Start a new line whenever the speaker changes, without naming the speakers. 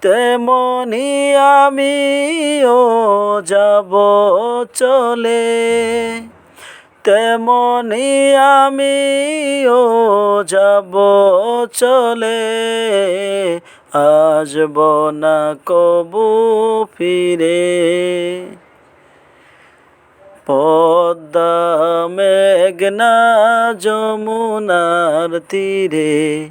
তেমনি আমিও যাব চলে। তেমনি আমিও যাব চলে। আসব না কবু ফিরে। পদ্মা মেঘনা যমুনার তীরে